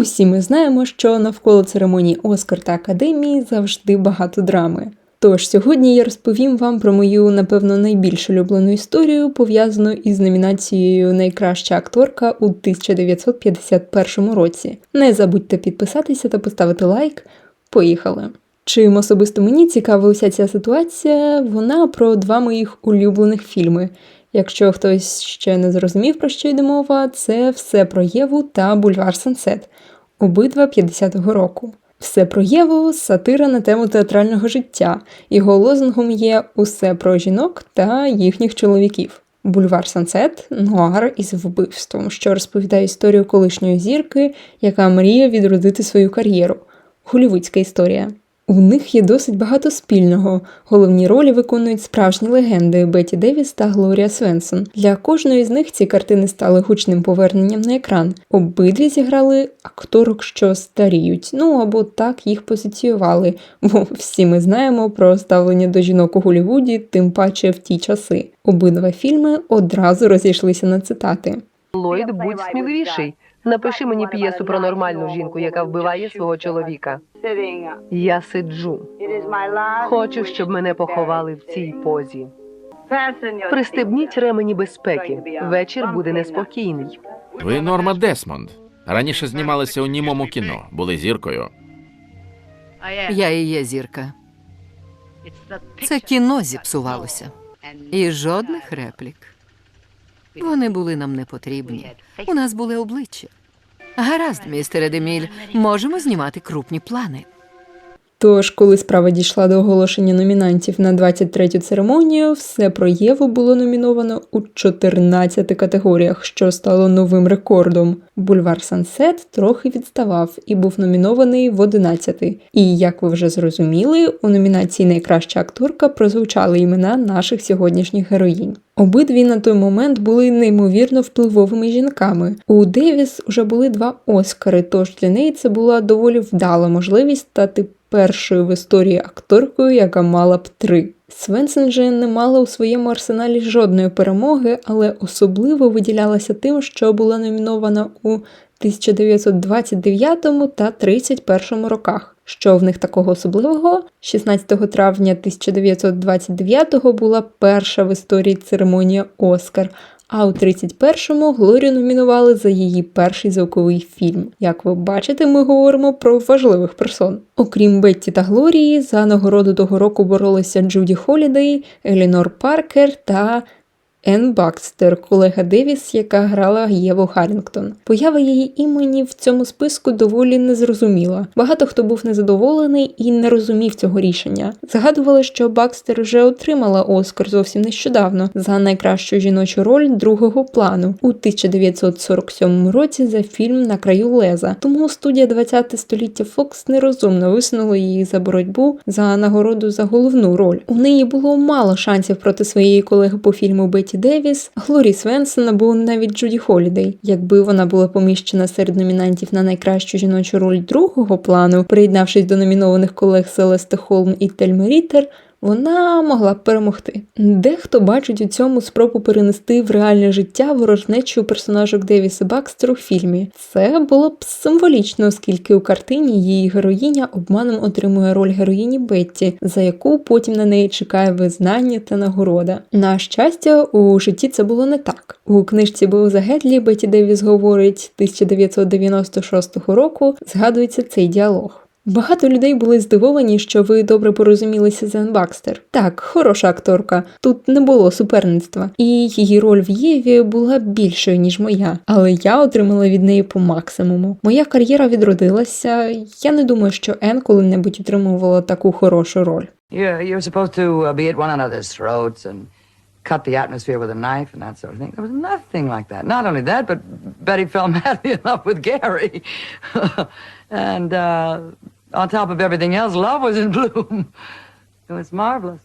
Усі ми знаємо, що навколо церемонії Оскар та Академії завжди багато драми. Тож сьогодні я розповім вам про мою, напевно, найбільш улюблену історію, пов'язану із номінацією Найкраща акторка у 1951 році. Не забудьте підписатися та поставити лайк. Поїхали! Чим особисто мені цікава уся ця ситуація, вона про два моїх улюблених фільми. Якщо хтось ще не зрозумів, про що йде мова, це все про Єву та Бульвар Сансет, обидва 50-го року. Все про Єву сатира на тему театрального життя. Його лозунгом є усе про жінок та їхніх чоловіків. Бульвар Сансет нуар із вбивством, що розповідає історію колишньої зірки, яка мріє відродити свою кар'єру. Голівудська історія. У них є досить багато спільного. Головні ролі виконують справжні легенди Бетті Девіс та Глорія Свенсон. Для кожної з них ці картини стали гучним поверненням на екран. Обидві зіграли акторок, що старіють, ну або так їх позиціювали, бо всі ми знаємо про ставлення до жінок у Голлівуді, тим паче в ті часи. Обидва фільми одразу розійшлися на цитати. Ллойд, будь сміливіший. Напиши мені п'єсу про нормальну жінку, яка вбиває свого чоловіка. Я сиджу. Хочу, щоб мене поховали в цій позі. Пристебніть ремені безпеки. Вечір буде неспокійний. Ви Норма Десмонд. Раніше знімалися у німому кіно, були зіркою. Я і є зірка. Це кіно зіпсувалося. І жодних реплік. Вони були нам не потрібні. У нас були обличчя. Гаразд, містере Деміль, можемо знімати крупні плани. Тож, коли справа дійшла до оголошення номінантів на 23-ю церемонію, все про Єву було номіновано у 14 категоріях, що стало новим рекордом. Бульвар Сансет трохи відставав і був номінований в 11. І як ви вже зрозуміли, у номінації Найкраща акторка прозвучали імена наших сьогоднішніх героїнь. Обидві на той момент були неймовірно впливовими жінками. У Девіс уже були два Оскари, тож для неї це була доволі вдала можливість стати першою в історії акторкою, яка мала б три. Свенсен же не мала у своєму арсеналі жодної перемоги, але особливо виділялася тим, що була номінована у 1929 та 31 роках. Що в них такого особливого? 16 травня 1929 була перша в історії церемонія Оскар. А у 31-му Глорію номінували за її перший звуковий фільм. Як ви бачите, ми говоримо про важливих персон. Окрім Бетті та Глорії, за нагороду того року боролися Джуді Холідей, Елінор Паркер та Енн Бакстер, колега Девіс, яка грала Єву Гаррінгтон. Поява її імені в цьому списку доволі незрозуміла. Багато хто був незадоволений і не розумів цього рішення. Згадували, що Бакстер вже отримала Оскар зовсім нещодавно за найкращу жіночу роль другого плану у 1947 році за фільм На краю леза. Тому студія 20 століття Фокс нерозумно висунула її за боротьбу за нагороду за головну роль. У неї було мало шансів проти своєї колеги по фільму Бетті Девіс, Глорі Свенсон або навіть Джуді Холідей. Якби вона була поміщена серед номінантів на найкращу жіночу роль другого плану, приєднавшись до номінованих колег Селести Холм і Тельми Рітер, вона могла б перемогти. Дехто бачить у цьому спробу перенести в реальне життя ворожнечу персонажок Девіса Бакстер у фільмі. Це було б символічно, оскільки у картині її героїня обманом отримує роль героїні Бетті, за яку потім на неї чекає визнання та нагорода. На щастя, у житті це було не так. У книжці Боуза Гедлі Бетті Девіс говорить 1996 року. Згадується цей діалог. Багато людей були здивовані, що ви добре порозумілися з Ен Бакстер. Так, хороша акторка. Тут не було суперництва, і її роль в Єві була більшою ніж моя, але я отримала від неї по максимуму. Моя кар'єра відродилася. Я не думаю, що Ен коли-небудь отримувала таку хорошу роль. You're, you're supposed to uh, be at one another's throats and cut the atmosphere with a knife and that sort of thing. There was nothing like that. Not only that, but Betty fell madly in love with Gary. and uh, on top of everything else, love was in bloom. It was marvelous.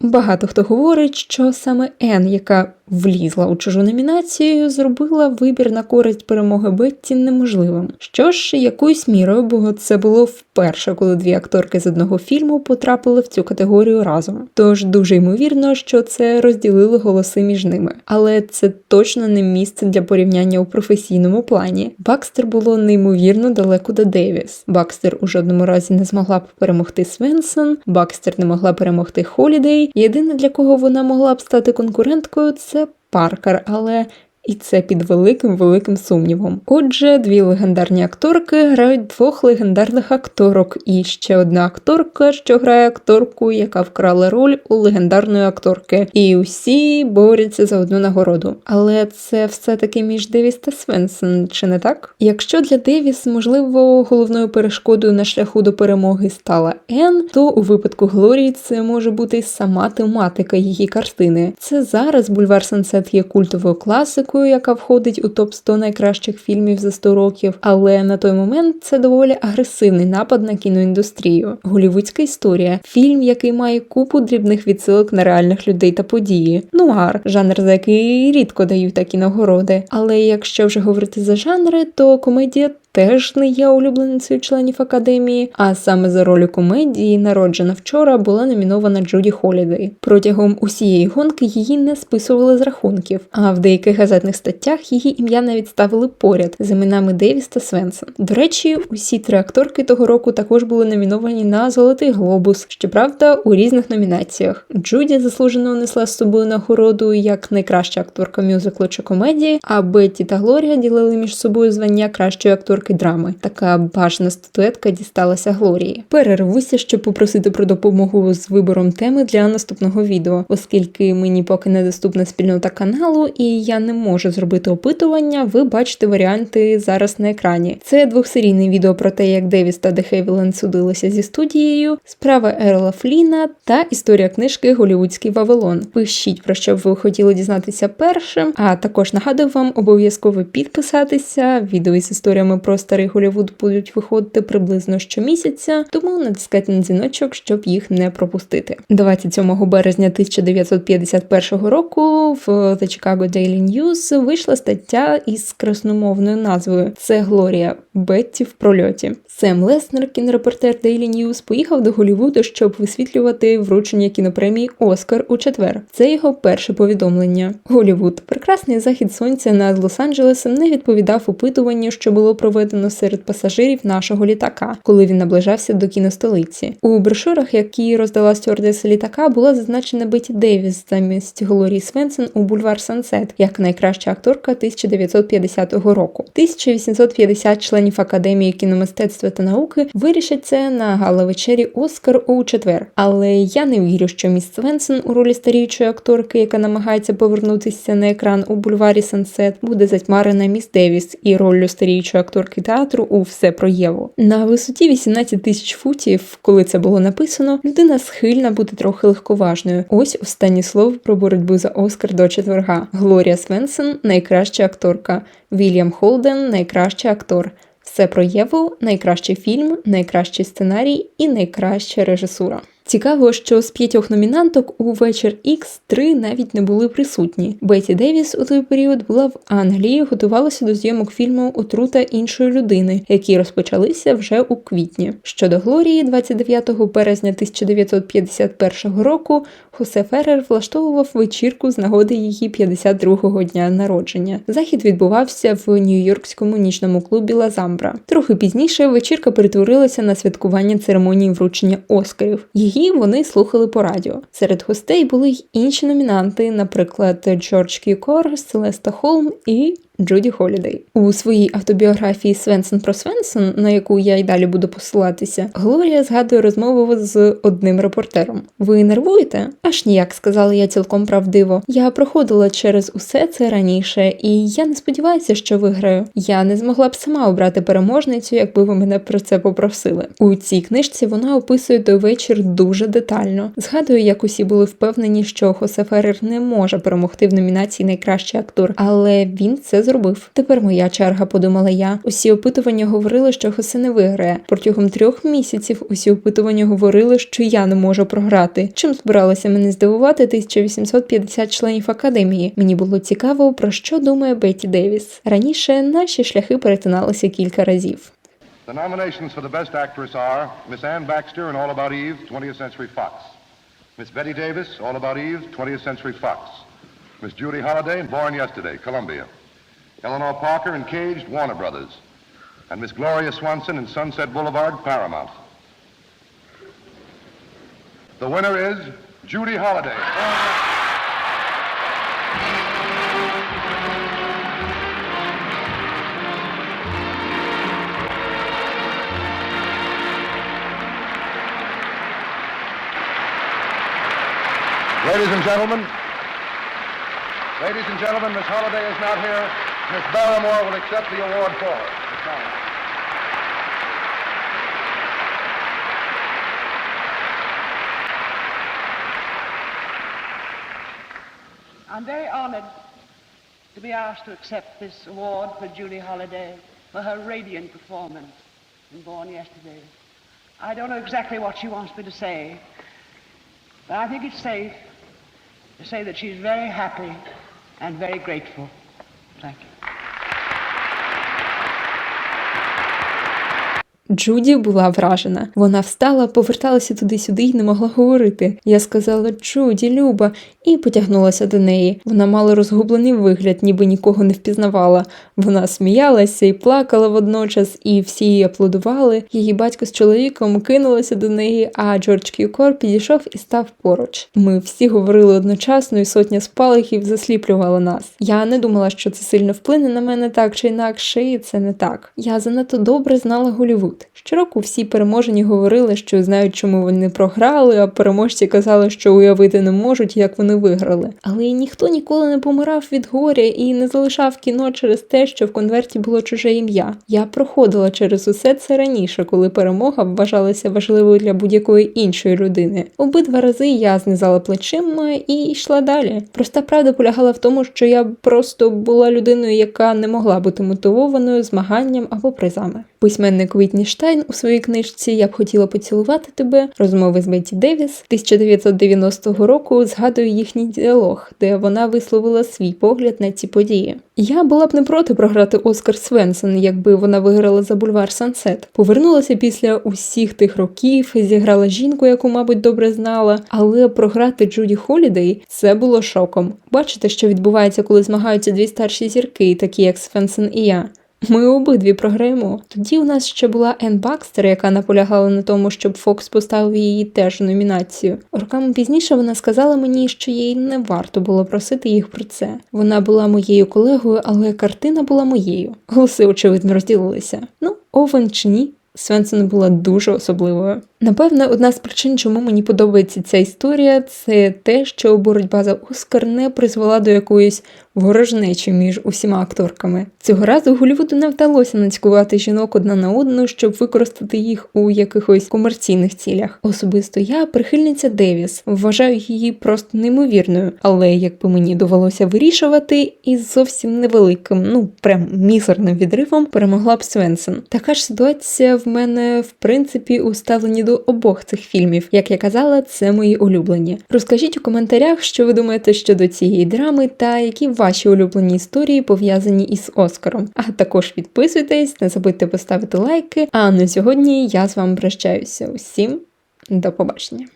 Багато хто говорить, що саме Ен, яка влізла у чужу номінацію, зробила вибір на користь перемоги Бетті неможливим. Що ж, якоюсь мірою, бо це було вперше, коли дві акторки з одного фільму потрапили в цю категорію разом. Тож дуже ймовірно, що це розділили голоси між ними. Але це точно не місце для порівняння у професійному плані. Бакстер було неймовірно далеко до Девіс. Бакстер у жодному разі не змогла б перемогти Свенсон, Бакстер не могла перемогти Холідей. Єдине для кого вона могла б стати конкуренткою, це Паркер, але. І це під великим великим сумнівом. Отже, дві легендарні акторки грають двох легендарних акторок, і ще одна акторка, що грає акторку, яка вкрала роль у легендарної акторки. І усі борються за одну нагороду. Але це все таки між Девіс та Свенсон, чи не так? Якщо для Девіс, можливо, головною перешкодою на шляху до перемоги стала Ен, то у випадку Глорії це може бути сама тематика її картини. Це зараз бульвар Сансет є культовою класикою, яка входить у топ 100 найкращих фільмів за 100 років. Але на той момент це доволі агресивний напад на кіноіндустрію. Голівудська історія фільм, який має купу дрібних відсилок на реальних людей та події. Нуар, жанр, за який рідко дають такі нагороди. Але якщо вже говорити за жанри, то комедія. Теж не є улюбленицею членів академії, а саме за роль комедії, народжена вчора, була номінована Джуді Холідей. Протягом усієї гонки її не списували з рахунків, а в деяких газетних статтях її ім'я навіть ставили поряд з іменами Девіс та Свенсон. До речі, усі три акторки того року також були номіновані на Золотий Глобус, щоправда, у різних номінаціях. Джуді заслужено унесла з собою нагороду як найкраща акторка мюзиклу чи комедії, а Бетті та Глорія ділили між собою звання кращої акторки драми. Така бажана статуетка дісталася Глорії. Перервуся, щоб попросити про допомогу з вибором теми для наступного відео, оскільки мені поки недоступна спільнота каналу, і я не можу зробити опитування. Ви бачите варіанти зараз на екрані. Це двохсерійне відео про те, як Девіс та Дехевілен судилися зі студією, справа Ерла Фліна та історія книжки Голівудський Вавилон. Пишіть про що б ви хотіли дізнатися першим. А також нагадую вам обов'язково підписатися. Відео із історіями про старий Голівуд будуть виходити приблизно щомісяця, тому натискайте на дзвіночок, щоб їх не пропустити. 27 березня 1951 року в The Chicago Daily News вийшла стаття із красномовною назвою Це Глорія Бетті в прольоті. Сем Леснер, кінорепортер Daily News, поїхав до Голлівуду, щоб висвітлювати вручення кінопремії Оскар у четвер. Це його перше повідомлення. Голлівуд. прекрасний захід сонця над Лос-Анджелесом не відповідав опитуванню, що було проведено серед пасажирів нашого літака, коли він наближався до кіностолиці. У брошурах, які роздала стюардеса літака, була зазначена Бетті Девіс замість Глорії Свенсен у бульвар Сансет як найкраща акторка 1950 року. 1850 членів Академії кіномистецтва та науки вирішать це на гала-вечері Оскар у четвер. Але я не вірю, що міс Свенсен у ролі старіючої акторки, яка намагається повернутися на екран у бульварі Сансет, буде затьмарена міс Девіс і роллю старіючої акторки театру у все про Єву. На висоті 18 тисяч футів, коли це було написано, людина схильна бути трохи легковажною. Ось останнє слово про боротьбу за Оскар до четверга. Глорія Свенсен найкраща акторка. Вільям Холден найкращий актор. Все про Єву, найкращий фільм, найкращий сценарій і найкраща режисура. Цікаво, що з п'ятьох номінанток у вечір X три навіть не були присутні. Беті Девіс у той період була в Англії, готувалася до зйомок фільму Отрута іншої людини, які розпочалися вже у квітні. Щодо Глорії, 29 березня 1951 року Хосе Феррер влаштовував вечірку з нагоди її 52-го дня народження. Захід відбувався в нью-йоркському нічному клубі Лазамбра. Трохи пізніше вечірка перетворилася на святкування церемонії вручення Оскарів. Її вони слухали по радіо. Серед гостей були й інші номінанти, наприклад, Джордж Кікор, Селеста Холм і Джуді Холідей. У своїй автобіографії Свенсон про Свенсон, на яку я й далі буду посилатися, Глорія згадує розмову з одним репортером. Ви нервуєте? Аж ніяк, сказала я цілком правдиво. Я проходила через усе це раніше, і я не сподіваюся, що виграю. Я не змогла б сама обрати переможницю, якби ви мене про це попросили. У цій книжці вона описує той вечір дуже детально. Згадую, як усі були впевнені, що Хосе Феррер не може перемогти в номінації Найкращий актор, але він це зробив зробив. Тепер моя черга, подумала я. Усі опитування говорили, що Хосе не виграє. Протягом трьох місяців усі опитування говорили, що я не можу програти. Чим збиралося мене здивувати 1850 членів академії. Мені було цікаво, про що думає Бетті Девіс. Раніше наші шляхи перетиналися кілька разів. The nominations for the Best Actress are Miss Ann Baxter in All About Eve, 20th Century Fox. Miss Betty Davis, All About Eve, 20th Century Fox. Miss Judy Holliday Born Yesterday, Columbia. Eleanor Parker in Caged, Warner Brothers. And Miss Gloria Swanson in Sunset Boulevard, Paramount. The winner is Judy Holliday. Ladies and gentlemen, ladies and gentlemen, Miss Holliday is not here. Miss Barrymore will accept the award for Holliday. I'm very honored to be asked to accept this award for Julie Holliday for her radiant performance in Born Yesterday. I don't know exactly what she wants me to say, but I think it's safe to say that she's very happy and very grateful. Thank you. Джуді була вражена. Вона встала, поверталася туди-сюди і не могла говорити. Я сказала Джуді, Люба, і потягнулася до неї. Вона мала розгублений вигляд, ніби нікого не впізнавала. Вона сміялася і плакала водночас, і всі її аплодували. Її батько з чоловіком кинулися до неї, а Джордж Кюкор підійшов і став поруч. Ми всі говорили одночасно, і сотня спалахів засліплювала нас. Я не думала, що це сильно вплине на мене так чи інакше, і це не так. Я занадто добре знала Голівуд. Щороку всі переможені говорили, що знають, чому вони програли, а переможці казали, що уявити не можуть, як вони виграли. Але ніхто ніколи не помирав від горя і не залишав кіно через те, що в конверті було чуже ім'я. Я проходила через усе це раніше, коли перемога вважалася важливою для будь-якої іншої людини. Обидва рази я знизала плечима і йшла далі. Проста правда полягала в тому, що я просто була людиною, яка не могла бути мотивованою змаганням або призами. Письменник Вітні Штайн у своїй книжці Я б хотіла поцілувати тебе розмови з Бетті Девіс 1990 року згадує їхній діалог, де вона висловила свій погляд на ці події. Я була б не проти програти Оскар Свенсон, якби вона виграла за бульвар Сансет. Повернулася після усіх тих років, зіграла жінку, яку, мабуть, добре знала. Але програти Джуді Холідей це було шоком. Бачите, що відбувається, коли змагаються дві старші зірки, такі як Свенсон і я. Ми обидві програємо. Тоді у нас ще була Ен Бакстер, яка наполягала на тому, щоб Фокс поставив її теж у номінацію. Роками пізніше вона сказала мені, що їй не варто було просити їх про це. Вона була моєю колегою, але картина була моєю. Голоси, очевидно, розділилися. Ну, Овен чи ні. Свенсон була дуже особливою. Напевне, одна з причин, чому мені подобається ця історія, це те, що боротьба за Оскар не призвела до якоїсь ворожнечі між усіма акторками. Цього разу Голлівуду не вдалося нацькувати жінок одна на одну, щоб використати їх у якихось комерційних цілях. Особисто я прихильниця Девіс, вважаю її просто неймовірною, але якби мені довелося вирішувати, із зовсім невеликим, ну прям мізерним відривом перемогла б Свенсон. Така ж ситуація в мене в принципі у ставленні до обох цих фільмів. Як я казала, це мої улюблені. Розкажіть у коментарях, що ви думаєте щодо цієї драми та які ваші улюблені історії пов'язані із Оскаром. А також підписуйтесь, не забудьте поставити лайки. А на сьогодні я з вами прощаюся. Усім до побачення.